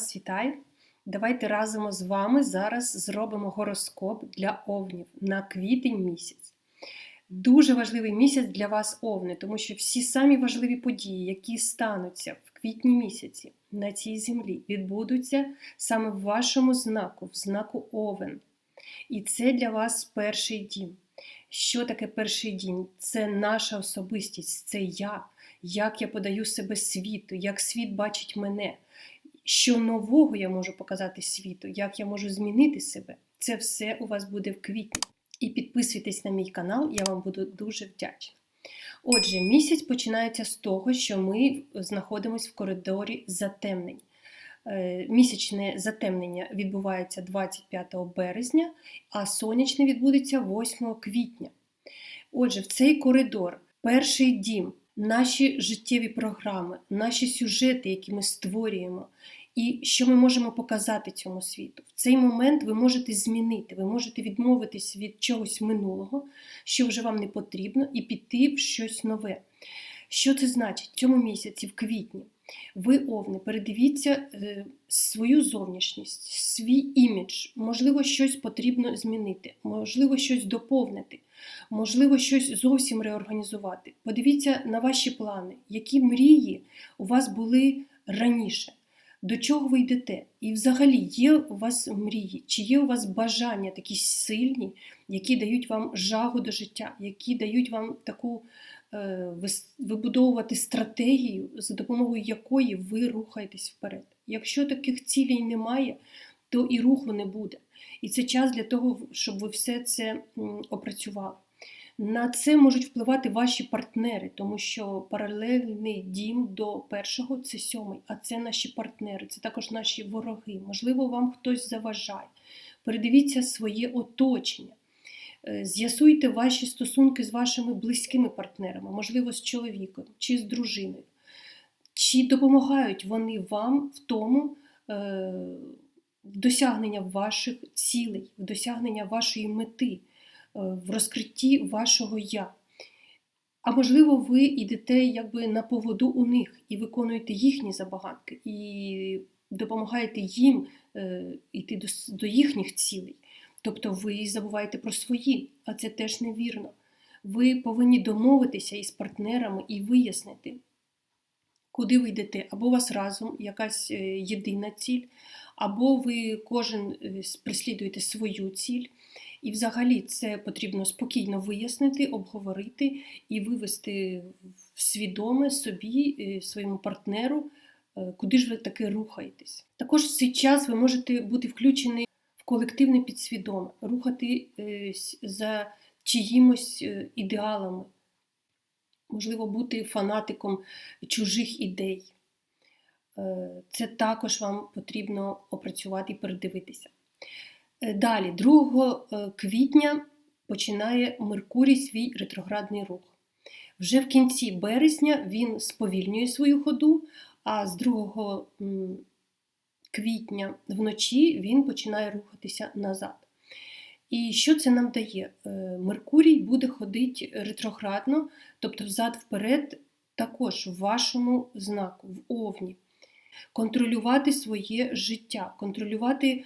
Вас вітаю! Давайте разом з вами зараз зробимо гороскоп для овнів на квітень місяць. Дуже важливий місяць для вас, овни, тому що всі самі важливі події, які стануться в квітні місяці на цій землі, відбудуться саме в вашому знаку, в знаку Овен. І це для вас перший дім. Що таке перший дім? Це наша особистість, це я, як я подаю себе світу, як світ бачить мене що нового я можу показати світу, як я можу змінити себе. Це все у вас буде в квітні. І підписуйтесь на мій канал, я вам буду дуже вдячна. Отже, місяць починається з того, що ми знаходимося в коридорі затемнень. Е, місячне затемнення відбувається 25 березня, а сонячне відбудеться 8 квітня. Отже, в цей коридор перший дім, наші життєві програми, наші сюжети, які ми створюємо, і що ми можемо показати цьому світу. В цей момент ви можете змінити, ви можете відмовитись від чогось минулого, що вже вам не потрібно, і піти в щось нове. Що це значить? В цьому місяці, в квітні, ви, овни, передивіться е, свою зовнішність, свій імідж, можливо, щось потрібно змінити, можливо, щось доповнити, можливо, щось зовсім реорганізувати. Подивіться на ваші плани, які мрії у вас були раніше до чого ви йдете? І взагалі є у вас мрії, чи є у вас бажання такі сильні, які дають вам жагу до життя, які дають вам таку е, вибудовувати стратегію, за допомогою якої ви рухаєтесь вперед. Якщо таких цілей немає, то і руху не буде. І це час для того, щоб ви все це опрацювали. На це можуть впливати ваші партнери, тому що паралельний дім до першого це сьомий, а це наші партнери, це також наші вороги. Можливо, вам хтось заважає. Передивіться своє оточення. Е, з'ясуйте ваші стосунки з вашими близькими партнерами, можливо, з чоловіком чи з дружиною. Чи допомагають вони вам в тому е, в досягнення ваших цілей, в досягнення вашої мети. Е, в розкритті вашого я. А можливо, ви йдете якби на поводу у них і виконуєте їхні забаганки, і допомагаєте їм йти е, до, до їхніх цілей. Тобто ви забуваєте про свої, а це теж невірно. Ви повинні домовитися із партнерами і вияснити, куди ви йдете, або у вас разом якась е, єдина ціль, або ви кожен прислідуєте свою ціль. І взагалі це потрібно спокійно вияснити, обговорити і вивести в свідоме собі, е, своєму партнеру, е, куди ж ви таки рухаєтесь. Також в цей час ви можете бути включені в колективне підсвідоме, рухатись за чиїмось е, ідеалами, можливо, бути фанатиком чужих ідей. Це також вам потрібно опрацювати і передивитися. Е, далі, 2 е, квітня починає Меркурій свій ретроградний рух. Вже в кінці березня він сповільнює свою ходу, а з 2 квітня вночі він починає рухатися назад. І що це нам дає? Е, Меркурій буде ходити ретроградно, тобто взад-вперед, також в вашому знаку, в Овні контролювати своє життя, контролювати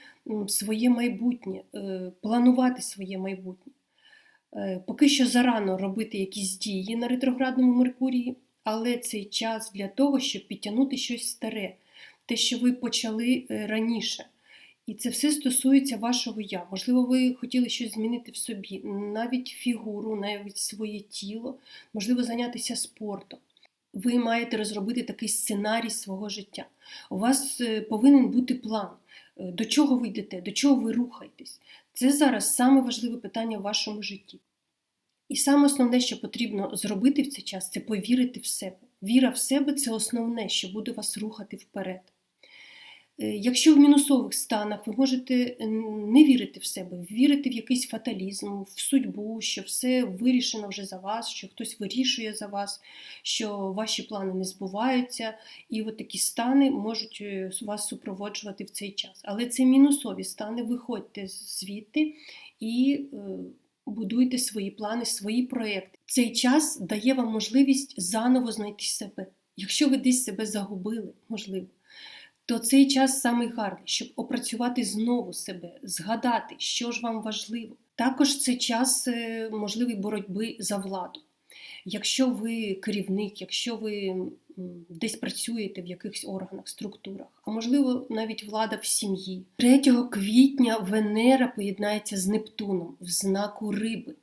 своє майбутнє, е, планувати своє майбутнє. Е, поки що зарано робити якісь дії на ретроградному Меркурії, але цей час для того, щоб підтягнути щось старе, те, що ви почали е, раніше. І це все стосується вашого я. Можливо, ви хотіли щось змінити в собі, навіть фігуру, навіть своє тіло, можливо, зайнятися спортом ви маєте розробити такий сценарій свого життя. У вас е, повинен бути план, е, до чого ви йдете, до чого ви рухаєтесь. Це зараз саме важливе питання в вашому житті. І саме основне, що потрібно зробити в цей час, це повірити в себе. Віра в себе це основне, що буде вас рухати вперед. Е, якщо в мінусових станах ви можете не вірити в себе, вірити в якийсь фаталізм, в судьбу, що все вирішено вже за вас, що хтось вирішує за вас, що ваші плани не збуваються, і от такі стани можуть е, вас супроводжувати в цей час. Але це мінусові стани, виходьте звідти і е, будуйте свої плани, свої проекти. Цей час дає вам можливість заново знайти себе. Якщо ви десь себе загубили, можливо то цей час самий гарний, щоб опрацювати знову себе, згадати, що ж вам важливо. Також це час е, можливої боротьби за владу. Якщо ви керівник, якщо ви десь працюєте в якихось органах, структурах, а можливо навіть влада в сім'ї. 3 квітня Венера поєднається з Нептуном в знаку риби.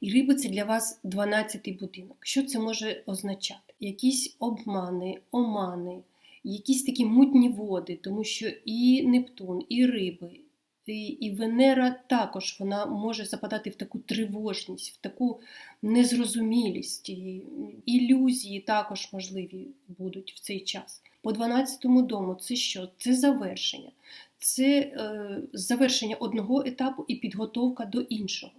І риби це для вас 12-й будинок. Що це може означати? Якісь обмани, омани, якісь такі мутні води, тому що і Нептун, і риби, і, і Венера також вона може западати в таку тривожність, в таку незрозумілість. І ілюзії також можливі будуть в цей час. По 12-му дому це що? Це завершення. Це е, завершення одного етапу і підготовка до іншого.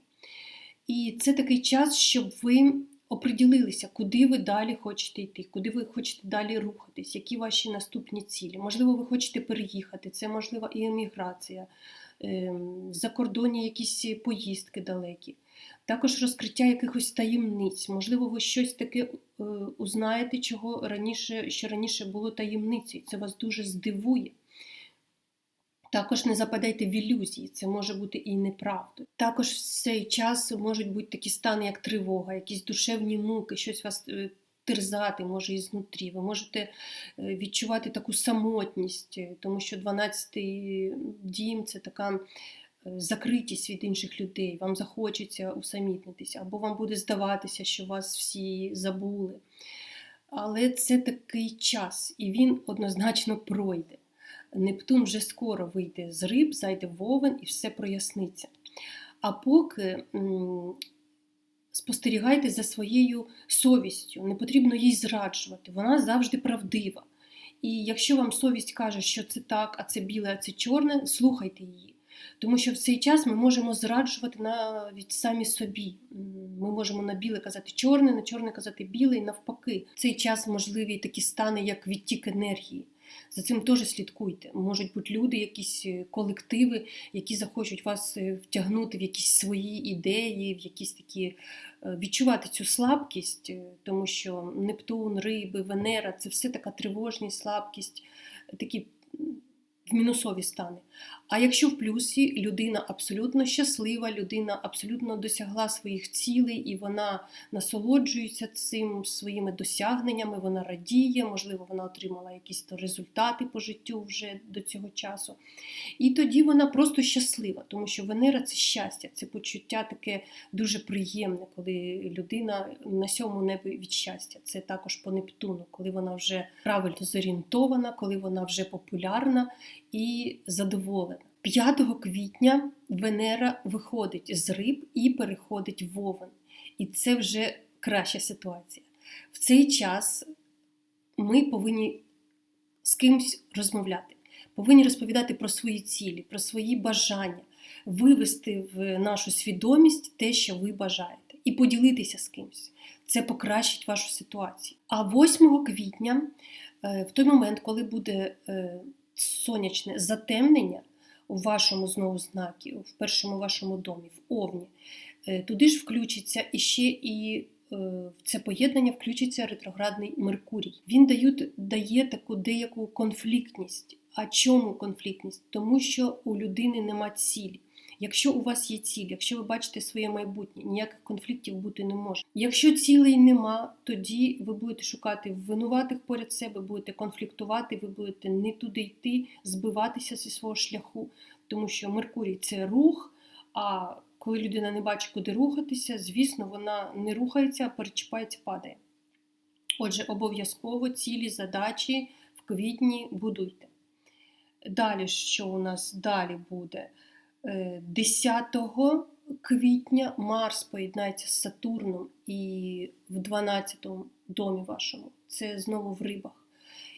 І це такий час, щоб ви оприділилися, куди ви далі хочете йти, куди ви хочете далі рухатись, які ваші наступні цілі. Можливо, ви хочете переїхати, це можливо і еміграція, ем, закордонні якісь поїздки далекі. Також розкриття якихось таємниць. Можливо, ви щось таке е, узнаєте, чого раніше, що раніше було таємницею. Це вас дуже здивує. Також не западайте в ілюзії, це може бути і неправдою. Також в цей час можуть бути такі стани, як тривога, якісь душевні муки, щось вас е, терзати може ізнутрі. Ви можете е, відчувати таку самотність, е, тому що 12-й дім це така закритість від інших людей. Вам захочеться усамітнитися, або вам буде здаватися, що вас всі забули. Але це такий час, і він однозначно пройде. Нептун вже скоро вийде з риб, зайде в вовен і все проясниться. А поки спостерігайте за своєю совістю, не потрібно їй зраджувати, вона завжди правдива. І якщо вам совість каже, що це так, а це біле, а це чорне, слухайте її. Тому що в цей час ми можемо зраджувати навіть самі собі. Ми можемо на біле казати чорне, на чорне казати біле і навпаки. В цей час можливі такі стани, як відтік енергії. За цим теж слідкуйте. Можуть бути люди, якісь е, колективи, які захочуть вас е, втягнути в якісь свої ідеї, в якісь такі е, відчувати цю слабкість, тому що Нептун, риби, Венера це все така тривожність, слабкість, такі в мінусові стани. А якщо в плюсі людина абсолютно щаслива, людина абсолютно досягла своїх цілей і вона насолоджується цим своїми досягненнями, вона радіє, можливо, вона отримала якісь то результати по життю вже до цього часу. І тоді вона просто щаслива, тому що Венера це щастя, це почуття таке дуже приємне, коли людина на сьому небі від щастя. Це також по Нептуну, коли вона вже правильно зорієнтована, коли вона вже популярна і задоволена. 5 квітня Венера виходить з риб і переходить в вовен. І це вже краща ситуація. В цей час ми повинні з кимось розмовляти, повинні розповідати про свої цілі, про свої бажання, вивести в нашу свідомість те, що ви бажаєте, і поділитися з кимось. Це покращить вашу ситуацію. А 8 квітня, е, в той момент, коли буде е, сонячне затемнення у вашому знову знакі, в першому вашому домі, в Овні. Е, туди ж включиться і е, в це поєднання включиться ретроградний Меркурій. Він дає, дає таку деяку конфліктність. А чому конфліктність? Тому що у людини нема цілі. Якщо у вас є ціль, якщо ви бачите своє майбутнє, ніяких конфліктів бути не може. Якщо цілей нема, тоді ви будете шукати винуватих поряд себе, будете конфліктувати, ви будете не туди йти, збиватися зі свого шляху, тому що Меркурій це рух. А коли людина не бачить, куди рухатися, звісно, вона не рухається, а перечіпається, падає. Отже, обов'язково цілі задачі в квітні будуйте. Далі, що у нас далі буде? 10 квітня Марс поєднається з Сатурном і в 12 домі вашому. Це знову в рибах.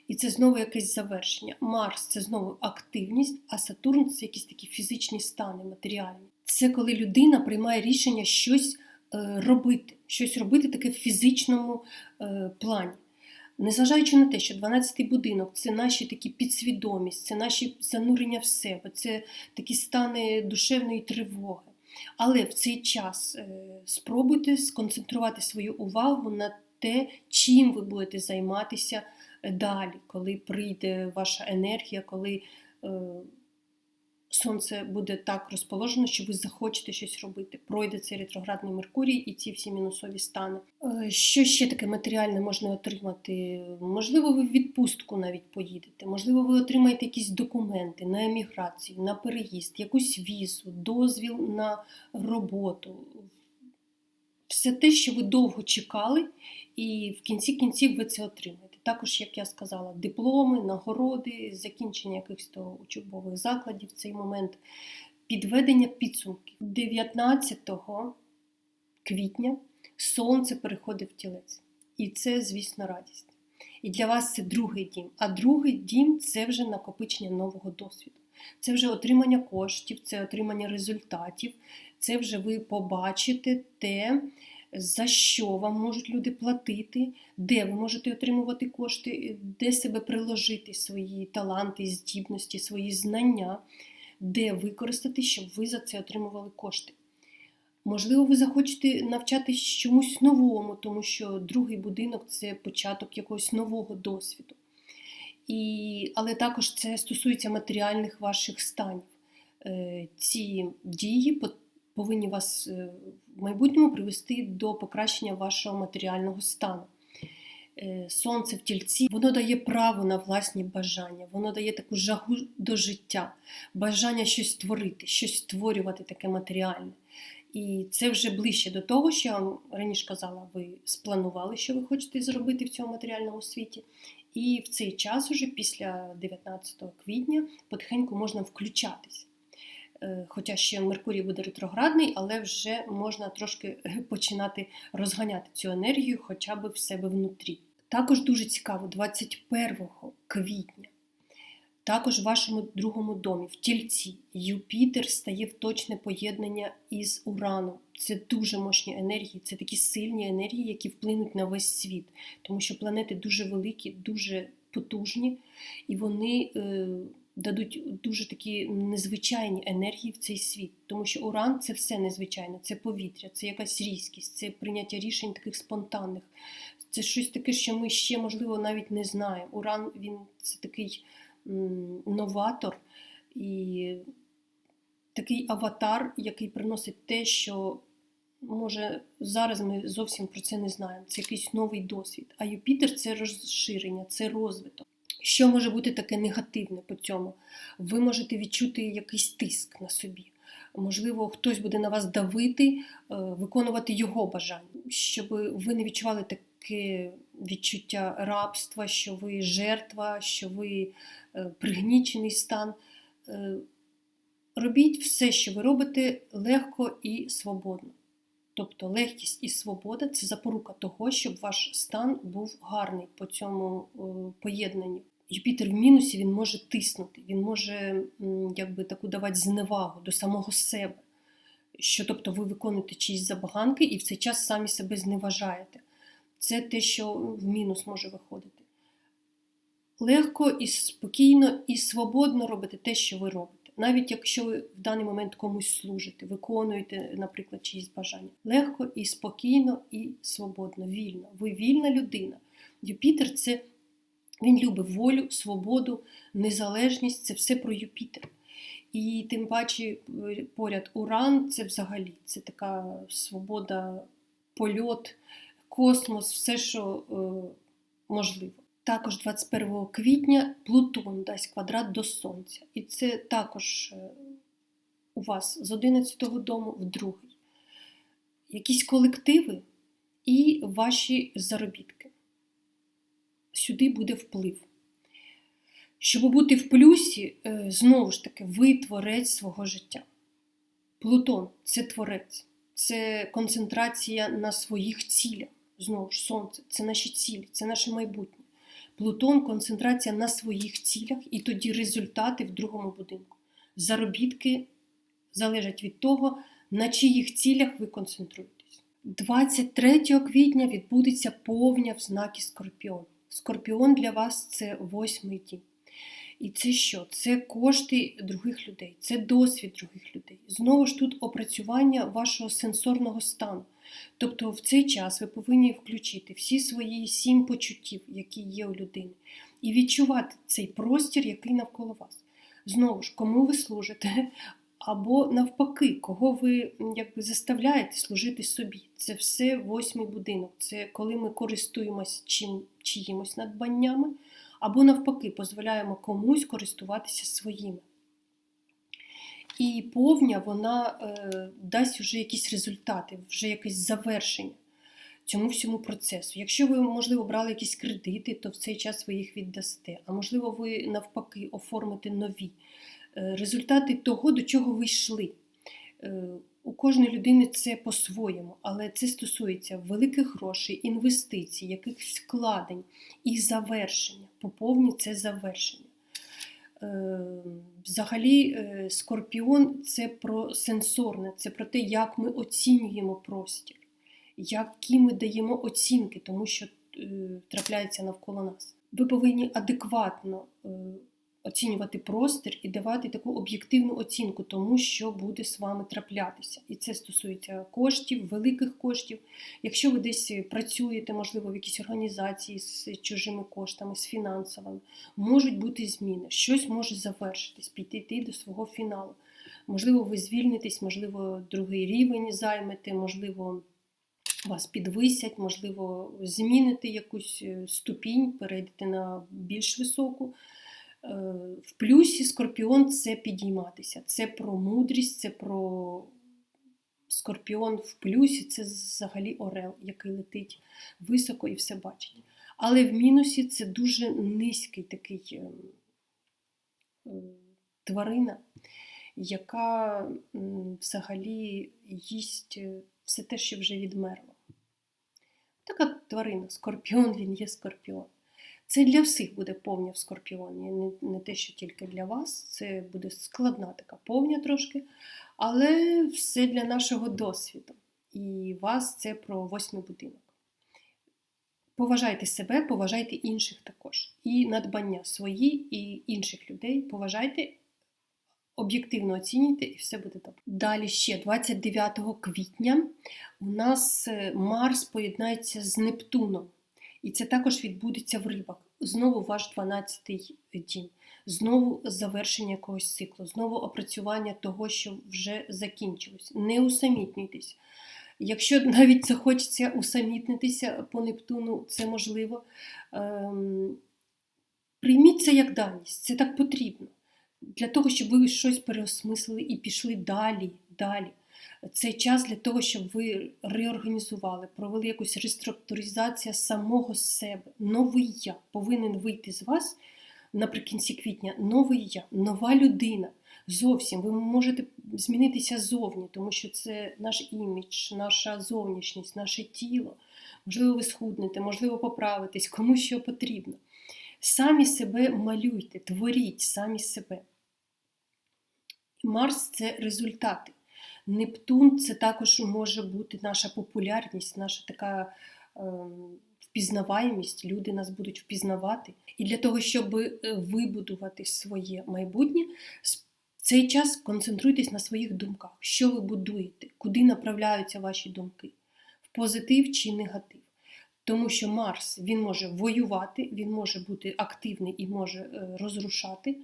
І це знову якесь завершення. Марс це знову активність, а Сатурн це якісь такі фізичні стани, матеріальні. Це коли людина приймає рішення щось е, робити, щось робити таке в фізичному е, плані. Незважаючи на те, що 12-й будинок це наші такі підсвідомість, це наші занурення в себе, це такі стани душевної тривоги. Але в цей час е, спробуйте сконцентрувати свою увагу на те, чим ви будете займатися далі, коли прийде ваша енергія, коли е, сонце буде так розположено, що ви захочете щось робити. Пройде цей ретроградний Меркурій і ці всі мінусові стани. Е, Що ще таке матеріальне можна отримати? Можливо, ви в відпустку навіть поїдете, можливо, ви отримаєте якісь документи на еміграцію, на переїзд, якусь візу, дозвіл на роботу. Все те, що ви довго чекали, і в кінці кінців ви це отримаєте. Також, як я сказала, дипломи, нагороди, закінчення якихось то учбових закладів в цей момент, підведення підсумків. 19 квітня сонце переходить в тілець. І це, звісно, радість. І для вас це другий дім. А другий дім це вже накопичення нового досвіду. Це вже отримання коштів, це отримання результатів, це вже ви побачите те, за що вам можуть люди платити, де ви можете отримувати кошти, де себе приложити, свої таланти, здібності, свої знання, де використати, щоб ви за це отримували кошти. Можливо, ви захочете навчатись чомусь новому, тому що другий будинок це початок якогось нового досвіду. І, Але також це стосується матеріальних ваших станів. Е, Ці дії повинні вас е, в майбутньому привести до покращення вашого матеріального стану. Е, Сонце в тільці, воно дає право на власні бажання, воно дає таку жагу до життя, бажання щось творити, щось створювати таке матеріальне. І це вже ближче до того, що я вам раніше казала, ви спланували, що ви хочете зробити в цьому матеріальному світі. І в цей час, уже після 19 квітня, потихеньку можна включатись. Е, Хоча ще Меркурій буде ретроградний, але вже можна трошки починати розганяти цю енергію хоча б в себе внутрі. Також дуже цікаво, 21 квітня, також в вашому другому домі, в тільці, Юпітер стає в точне поєднання із Ураном. Це дуже мощні енергії, це такі сильні енергії, які вплинуть на весь світ, тому що планети дуже великі, дуже потужні, і вони е, дадуть дуже такі незвичайні енергії в цей світ. Тому що Уран це все незвичайне, це повітря, це якась різкість, це прийняття рішень таких спонтанних. Це щось таке, що ми ще, можливо, навіть не знаємо. Уран він це такий новатор і такий аватар, який приносить те, що може зараз ми зовсім про це не знаємо. Це якийсь новий досвід. А Юпітер це розширення, це розвиток. Що може бути таке негативне по цьому? Ви можете відчути якийсь тиск на собі. Можливо, хтось буде на вас давити, е, виконувати його бажання, щоб ви не відчували таке відчуття рабства, що ви жертва, що ви е, пригнічений стан. Е, Робіть все, що ви робите, легко і свободно. Тобто легкість і свобода це запорука того, щоб ваш стан був гарний по цьому е, поєднанню. Юпітер в мінусі він може тиснути, він може якби таку давати зневагу до самого себе. Що тобто ви виконуєте чиїсь забаганки і в цей час самі себе зневажаєте. Це те, що в мінус може виходити. Легко і спокійно і свободно робите те, що ви робите. Навіть якщо ви в даний момент комусь служите, виконуєте, наприклад, чиїсь бажання. Легко і спокійно, і свободно, вільно. Ви вільна людина. Юпітер це він любить волю, свободу, незалежність це все про Юпітер. І тим паче поряд Уран це взагалі це така свобода, польот, космос, все, що е, можливо. Також 21 квітня Плутон дасть квадрат до Сонця. І це також е, у вас з 11 дому в другий. Якісь колективи і ваші заробітки. Сюди буде вплив. Щоб бути в плюсі, е, знову ж таки, ви творець свого життя. Плутон це творець, це концентрація на своїх цілях. Знову ж сонце, це наші цілі, це наше майбутнє. Плутон концентрація на своїх цілях, і тоді результати в другому будинку. Заробітки залежать від того, на чиїх цілях ви концентруєтесь. 23 квітня відбудеться повня в знакі Скорпіон. Скорпіон для вас це восьмий дім. І це що? Це кошти других людей, це досвід других людей. Знову ж тут опрацювання вашого сенсорного стану. Тобто в цей час ви повинні включити всі свої сім почуттів, які є у людини, і відчувати цей простір, який навколо вас. Знову ж, кому ви служите, або навпаки, кого ви якби заставляєте служити собі. Це все восьмий будинок. Це коли ми користуємось чим, чиїмось надбаннями, або навпаки, дозволяємо комусь користуватися своїми. І повня вона е, дасть вже якісь результати, вже якесь завершення цьому всьому процесу. Якщо ви, можливо, брали якісь кредити, то в цей час ви їх віддасте. А можливо, ви навпаки оформите нові е, результати того, до чого ви йшли. У кожної людини це по-своєму, але це стосується великих грошей, інвестицій, якихось вкладень і завершення. Поповні це завершення. Е, Взагалі, е, скорпіон це про сенсорне, це про те, як ми оцінюємо простір, які ми даємо оцінки, тому що е, трапляється навколо нас. Ви повинні адекватно оцінювати простір і давати таку об'єктивну оцінку тому, що буде з вами траплятися. І це стосується коштів, великих коштів. Якщо ви десь працюєте, можливо, в якійсь організації з чужими коштами, з фінансовими, можуть бути зміни, щось може завершитись, піти до свого фіналу. Можливо, ви звільнитесь, можливо, другий рівень займете, можливо. Вас підвисять, можливо, зміните якусь е, ступінь, перейдете на більш високу. Е, в плюсі скорпіон це підійматися. Це про мудрість, це про скорпіон в плюсі, це взагалі орел, який летить високо і все бачить. Але в мінусі це дуже низький такий е, е, тварина, яка взагалі їсть все те, що вже відмерло. Така тварина, скорпіон, він є скорпіон. Це для всіх буде повня в скорпіоні, не, не те, що тільки для вас. Це буде складна така повня трошки, але все для нашого досвіду. І вас це про восьмий будинок. Поважайте себе, поважайте інших також. І надбання свої, і інших людей. Поважайте, об'єктивно оцінюйте, і все буде добре. Далі ще 29 квітня у нас е, Марс поєднається з Нептуном. І це також відбудеться в рибах. Знову ваш 12-й дім, знову завершення якогось циклу, знову опрацювання того, що вже закінчилось. Не усамітнюйтесь. Якщо навіть захочеться усамітнитися по Нептуну, це можливо. Ем, прийміть це як даність, це так потрібно. Для того, щоб ви щось переосмислили і пішли далі, далі цей час для того, щоб ви реорганізували, провели якусь реструктуризацію самого себе. Новий я повинен вийти з вас наприкінці квітня. Новий я, нова людина. Зовсім ви можете змінитися зовні, тому що це наш імідж, наша зовнішність, наше тіло. Можливо, ви схуднете, можливо, поправитесь, кому що потрібно. Самі себе малюйте, творіть самі себе. Марс це результати. Нептун це також може бути наша популярність, наша така е, впізнаваємість. Люди нас будуть впізнавати. І для того, щоб е, вибудувати своє майбутнє, цей час концентруйтесь на своїх думках, що ви будуєте, куди направляються ваші думки, в позитив чи негатив. Тому що Марс він може воювати, він може бути активний і може е, розрушати,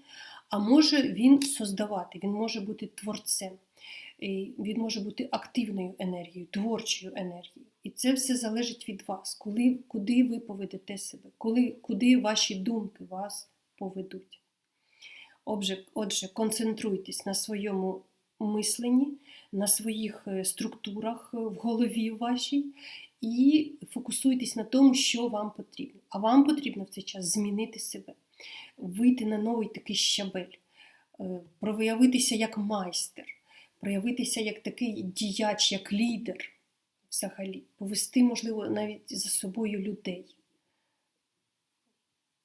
а може він создавати, він може бути творцем він може бути активною енергією, творчою енергією. І це все залежить від вас, коли, куди ви поведете себе, коли, куди ваші думки вас поведуть. Отже, отже, концентруйтесь на своєму мисленні, на своїх е, структурах е, в голові вашій і фокусуйтесь на тому, що вам потрібно. А вам потрібно в цей час змінити себе, вийти на новий такий щабель, е, проявитися як майстер проявитися як такий діяч, як лідер взагалі, повести, можливо, навіть за собою людей.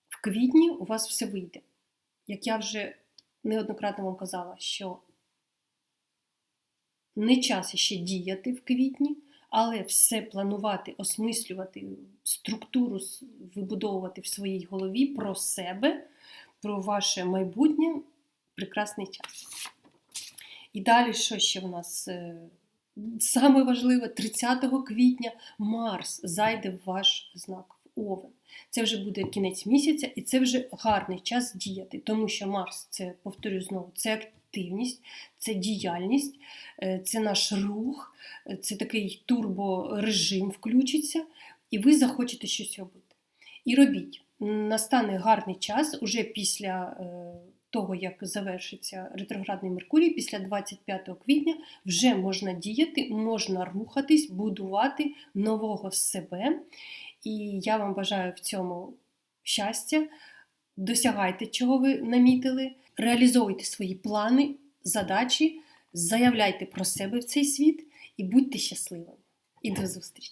В квітні у вас все вийде. Як я вже неоднократно вам казала, що не час ще діяти в квітні, але все планувати, осмислювати, структуру вибудовувати в своїй голові про себе про ваше майбутнє прекрасний час. І далі, що ще в нас? Е, Саме важливе, 30 квітня Марс зайде в ваш знак в Овен. Це вже буде кінець місяця, і це вже гарний час діяти, тому що Марс це, повторю знову, це активність, це діяльність, е, це наш рух, е, це такий турборежим включиться, і ви захочете щось робити. І робіть. Настане гарний час уже після того, як завершиться ретроградний Меркурій, після 25 квітня вже можна діяти, можна рухатись, будувати нового себе. І я вам бажаю в цьому щастя. Досягайте, чого ви намітили, реалізовуйте свої плани, задачі, заявляйте про себе в цей світ і будьте щасливими. І до зустрічі!